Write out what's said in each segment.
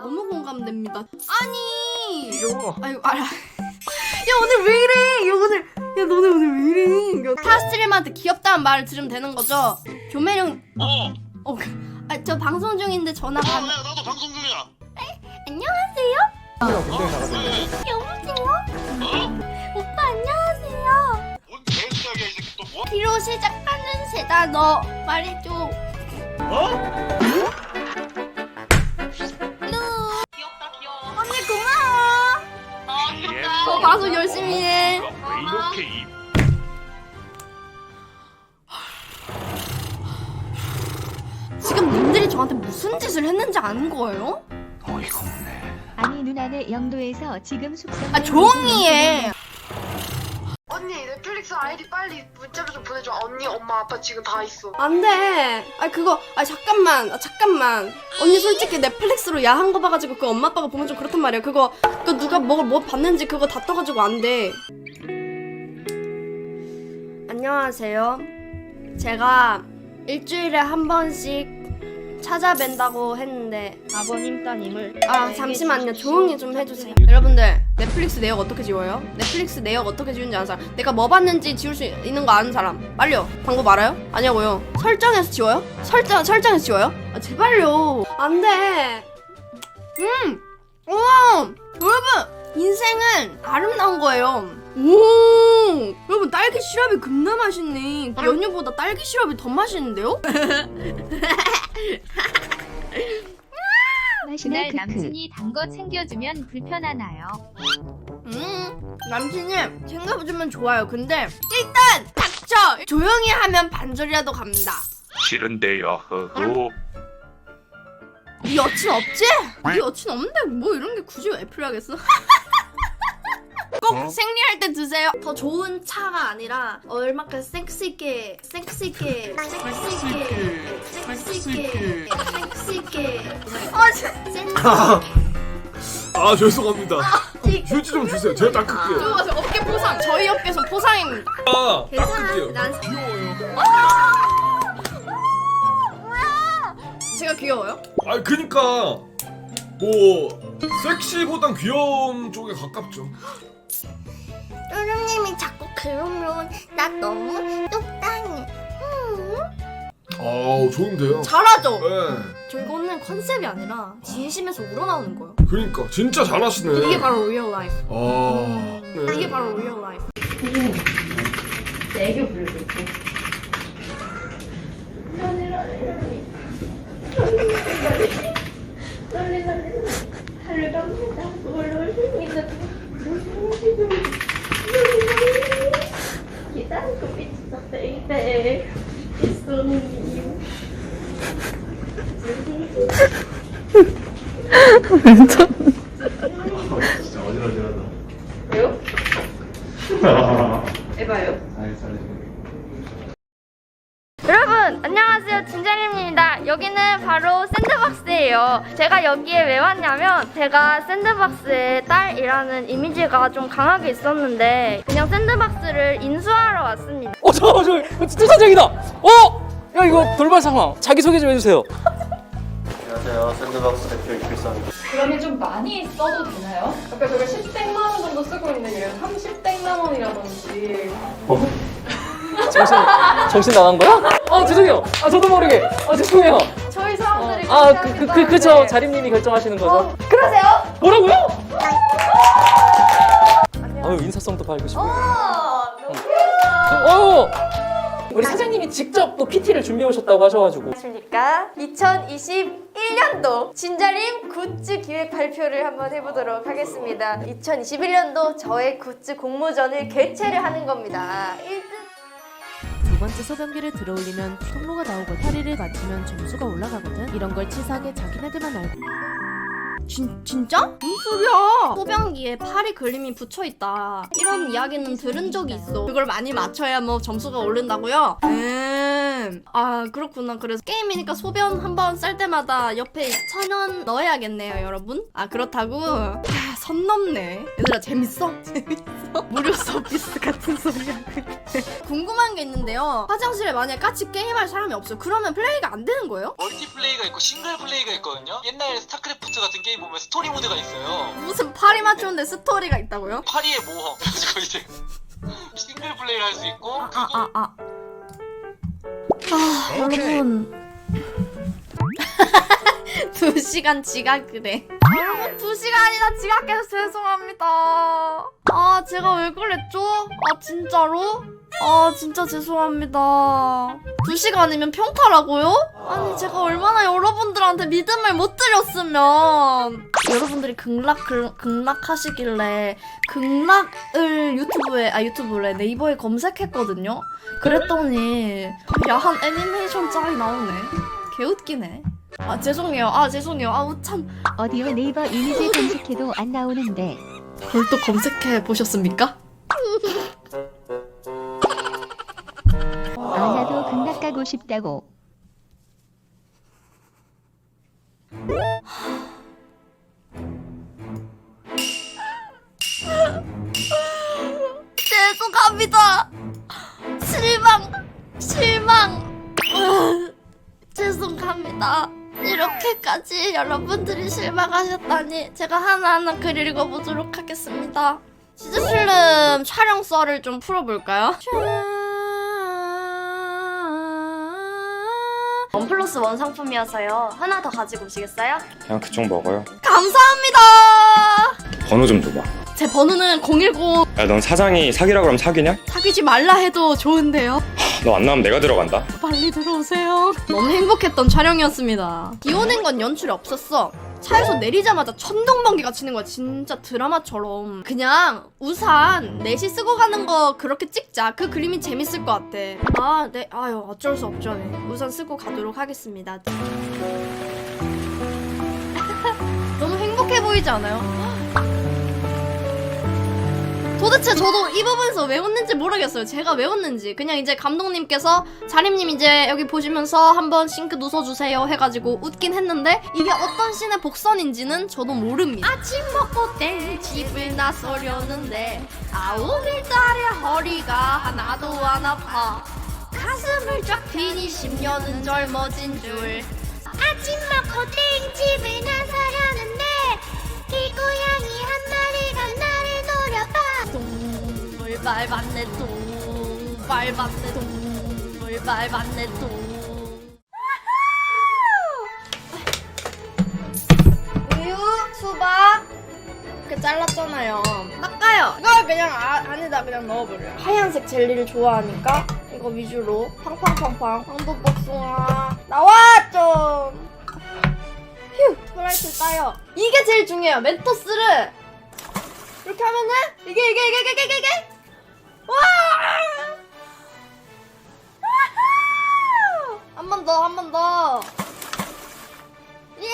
너무 공감됩니다. 아니. 이거 아유 알아. 야 오늘 왜 이래? 야 오늘 야 너네 오늘 왜 이래? 타스트림한테 귀엽다는 말을 들으면 되는 거죠? 교매령 어, 어, 아, 저 방송 중인데 전화가 어, 안... 야, 나도 방송 중이야. 안녕하세요? 군대 나가던데 여보세요? 어? 오빠 안녕하세요. 뭔 개수작이야, 이 새끼 또 뭐? 뒤로 시작하는 세다 너 말해줘. 어? 귀엽다. 어, 방송 열심히 해. 왜 이렇게 입 지금 님들이 저한테 무슨 짓을 했는지 아는 거예요? 어이가 없네 아니 누나네 영도에서 지금 숙성. 아 조용히 해. 아이디 빨리 문자로 좀 보내줘 언니 엄마 아빠 지금 다 있어 안 돼. 아 그거 아 잠깐만. 아 잠깐만. 언니 솔직히 넷플릭스로 야한 거 봐가지고 그 엄마 아빠가 보면 좀 그렇단 말이야. 그거 그 누가 뭐, 뭐 봤는지 그거 다 떠가지고 안 돼. 안녕하세요. 제가 일주일에 한 번씩 찾아뵌다고 했는데 아버님 따님을. 아 잠시만요 조용히 좀 해주세요 여러분들 넷플릭스 내역 어떻게 지워요? 넷플릭스 내역 어떻게 지우는지 아는 사람. 내가 뭐 봤는지 지울 수 있는 거 아는 사람. 빨리요. 방법 알아요? 아냐고요. 설정에서 지워요? 설정, 설정에서 지워요? 아 제발요. 안돼. 음. 우와. 여러분 인생은 아름다운 거예요. 오. 여러분 딸기 시럽이 겁나 맛있네. 연유보다 딸기 시럽이 더 맛있는데요? 마시나 그날 크크. 남친이 단 거 챙겨주면 불편하나요? 음, 남친이 챙겨주면 좋아요. 근데 일단 닥쳐! 조용히 하면 반절이라도 갑니다. 싫은데요 허허 네 여친 없지? 네 여친 없는데 뭐 이런 게 굳이 왜 필요하겠어? 꼭 어? 생리할 때 드세요. 더 좋은 차가 아니라 얼마큼 섹시게, 섹시게, 섹시게, 섹시게, 섹시게. 아, 진짜. 아 죄송합니다. 휴지 좀 주세요. 제가 닦을게요. 들어가세요. 어깨 포상. 저희 업계에서 포상입니다. 아. 닦을게요. 난 귀여워요. 제가 귀여워요? 아 그니까 뭐 섹시보단 귀여운 쪽에 가깝죠. 뚜루님이 자꾸 그러면 나 너무 똑당해. 아 좋은데요. 잘하죠? 네. 저 이거는 컨셉이 아니라 진심에서 우러나오는 거예요. 그러니까 진짜 잘하시네. 이게 바로 리얼 라이프. 아 네. 이게 바로 리얼 라이프. 진짜 어지러지하다. 여러분 안녕하세요 진자림입니다 여기는 바로 샌드박스예요 제가 여기에 왜 왔냐면 제가 샌드박스의 딸이라는 이미지가 좀 강하게 있었는데 그냥 샌드박스를 인수하러 왔습니다 어, 저, 저, 투사장이다! 어! 야, 이거 돌발 상황. 자기소개 좀 해주세요. 안녕하세요. 샌드박스 대표 이필성입니다. 그러면 좀 많이 써도 되나요? 아까 저가 10땡만 원 정도 쓰고 있는데 얘는 30땡만 원이라든지 정신, 정신 나간 거야? 어, 죄송해요. 아, 저도 모르게. 아, 죄송해요. 저희 사람들이 아, 그렇게 그, 그, 하기도 그, 그쵸. 하는데 자림님이 결정하시는 거죠. 어, 그러세요? 뭐라고요? 아유, 인사성도 밝으시고 어! 우리 사장님이 직접 또 PT를 준비해 오셨다고 하셔가지고. 안녕하십니까 2021년도 진자림 굿즈 기획 발표를 한번 해보도록 하겠습니다 2021년도 저의 굿즈 공모전을 개최를 하는 겁니다 1등 두 번째 소변기를 들어올리면 통로가 나오고 파리를 맞추면 점수가 올라가거든. 이런 걸 치사하게 자기네들만 알고. 진, 진짜? 무슨 소리야? 소변기에 파리 그림이 붙여있다. 이런 이야기는 들은 적이 있어. 그걸 많이 맞춰야 뭐 점수가 오른다고요? 음. 아, 그렇구나. 그래서 게임이니까 소변 한 번 쌀 때마다 옆에 천 원 넣어야겠네요, 여러분. 아, 그렇다고? 아, 선 넘네. 얘들아 재밌어? 재밌어? 무료 서비스 같은 소리야. 궁금한 게 있는데요. 화장실에 만약에 같이 게임할 사람이 없어요. 그러면 플레이가 안 되는 거예요? 멀티플레이가 있고 싱글 플레이가 있거든요. 옛날 스타크래프트 같은 게임 보면 스토리 모드가 있어요. 무슨 파리 맞추는데 스토리가 있다고요? 파리의 모험. 그래가지고 이제 싱글 플레이를 할 수 있고 아, 아, 아. 아, 여러분. 두 시간. 여러분, 두 시간이나 지각해서 죄송합니다. 아, 제가 왜 그랬죠? 아, 진짜로? 아, 진짜 죄송합니다. 두 시간이면 평타라고요? 아니, 제가 얼마나 여러분들한테 믿음을 못 드렸으면. 여러분들이 극락, 극, 극락하시길래, 극락을 유튜브에, 아, 유튜브래, 네이버에 검색했거든요? 그랬더니 야한 애니메이션 짤이 나오네. 개웃기네. 아 죄송해요. 아 죄송해요. 아우 참. 어디오 네이버 이미지 검색해도 안 나오는데 그걸 또 검색해 보셨습니까? 가고 싶다고 죄송합니다. 실망, 실망. 으, 죄송합니다. 이렇게까지 여러분들이 실망하셨다니 제가 하나하나 글 읽어보도록 하겠습니다. 시즈필름 촬영 썰을 좀 풀어볼까요? 원 플러스 원 상품이어서요. 하나 더 가지고 오시겠어요? 그냥 그쪽 먹어요. 감사합니다. 번호 좀 줘봐. 제 번호는 010 야, 넌 사장이 사귀라 그러면 사귀냐? 사귀지 말라 해도 좋은데요. 너 안 나오면 내가 들어간다. 빨리 들어오세요. 너무 행복했던 촬영이었습니다. 비 오는 건 연출이 없었어. 차에서 내리자마자 천둥번개가 치는 거야. 진짜 드라마처럼. 그냥 우산 넷이 쓰고 가는 거 그렇게 찍자. 그 그림이 재밌을 것 같아. 아, 네. 아유, 어쩔 수 없죠. 네. 우산 쓰고 가도록 하겠습니다. 너무 행복해 보이지 않아요? 도대체 저도 이 부분에서 왜 웃는지 모르겠어요. 제가 왜 웃는지. 그냥 이제 감독님께서 자림님 이제 여기 보시면서 한번 싱크 웃어주세요 해가지고 웃긴 했는데 이게 어떤 씬의 복선인지는 저도 모릅니다. 아침 먹고 땡 집을 나서려는데 아 오늘따라 허리가 하나도 안 아파. 가슴을 쫙 펴니 10년은 젊어진 줄. 아침 먹고 땡 밟았네 동물 밟았네 동 우유 수박. 이렇게 잘랐잖아요. 닦아요. 이걸 그냥 아, 안에다 그냥 넣어버려요. 하얀색 젤리를 좋아하니까 이거 위주로. 팡팡팡팡. 황도복숭아. 나와 좀! 휴! 스프라이트 따요. 이게 제일 중요해요. 멘토스를! 이렇게 하면은 이게 이게 이게 이게 이게 이게! 와! 더, 한 번 더. 예!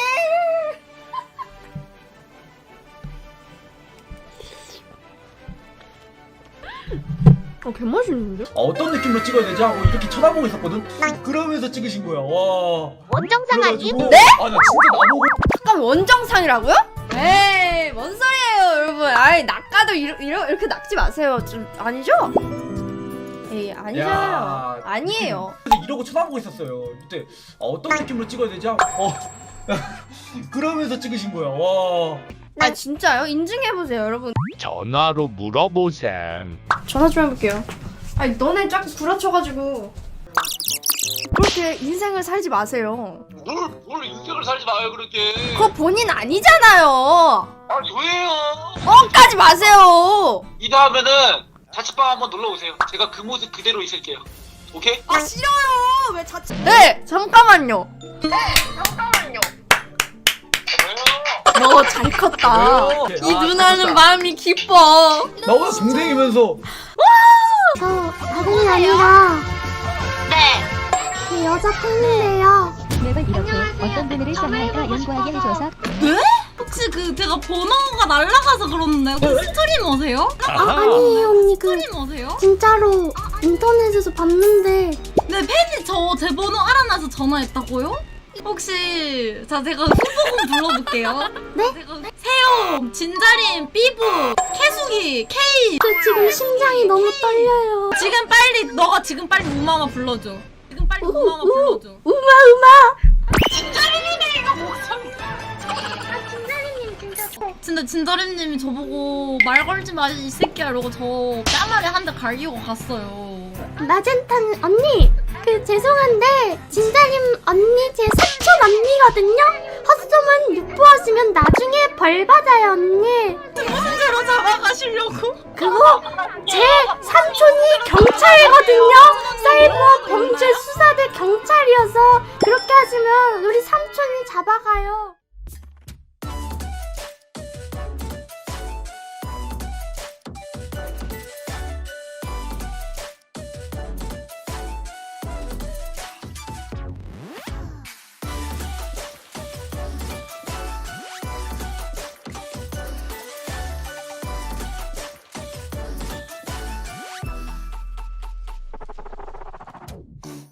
어, 개맛있는데? 아, 어떤 느낌으로 찍어야 되지 하고 이렇게 쳐다보고 있었거든. 그러면서 찍으신 거야. 와. 원정상 그래가지고 네? 아, 나 진짜 나보고 잠깐 원정상이라고요? 에이, 뭔 소리예요, 여러분. 아이, 낚아도 이러, 이러, 이렇게 낚지 마세요. 좀, 아니죠? 에이, 아니잖아요. 야, 아니에요. 근데 이러고 쳐다보고 있었어요. 그때 아, 어떤 느낌으로 찍어야 되지 하고 어. 그러면서 찍으신 거야. 와. 아, 진짜요? 인증해 보세요, 여러분. 전화로 물어보셈. 전화 좀 해볼게요. 아니 너네 자꾸 구라쳐가지고 그렇게 인생을 살지 마세요. 뭘, 뭘 인생을 살지 마요 그렇게. 그거 본인 아니잖아요. 아 저예요. 뻥까지 마세요. 이 다음에는 자취방 한번 놀러 오세요. 제가 그 모습 그대로 있을게요. 오케이? 아 싫어요. 왜 자체? 네 잠깐만요. 왜요? 너 잘 컸다. 왜요? 이 아, 누나는. 마음이 기뻐. 나보다 동생이면서 아궁이 아니라 네 여자 팬인데요 매번 이렇게 어떤 분을 썸할까 연구하게 해줘서 혹시 그 제가 번호가 날라가서 그러는데 혹시 스트리머세요? 아니에요 언니 그 스트리머세요? 진짜로 인터넷에서 봤는데 네 팬이 저 제 번호 알아놔서 전화했다고요? 혹시 자 제가 후보군 불러볼게요. 네? 세용, 진자림, 삐부, 캐수기, K. 저 지금 심장이 너무 떨려요. 지금 빨리 너가 지금 빨리 우마마 불러줘. 지금 빨리 우마마 불러줘. 우마 우마. 진짜 진자림님이 저보고 말 걸지 마 이 새끼야 이러고 저 뺨알에 한대 갈기고 갔어요. 마젠탄 언니 그 죄송한데 진자님 언니 제 사촌 언니거든요. 헛소문 유포하시면 나중에 벌 받아요 언니. 무슨 죄로 잡아가시려고? 그거 제 삼촌이 경찰이거든요. 사이버 범죄 수사대 경찰이어서 그렇게 하시면 우리 삼촌이 잡아가요.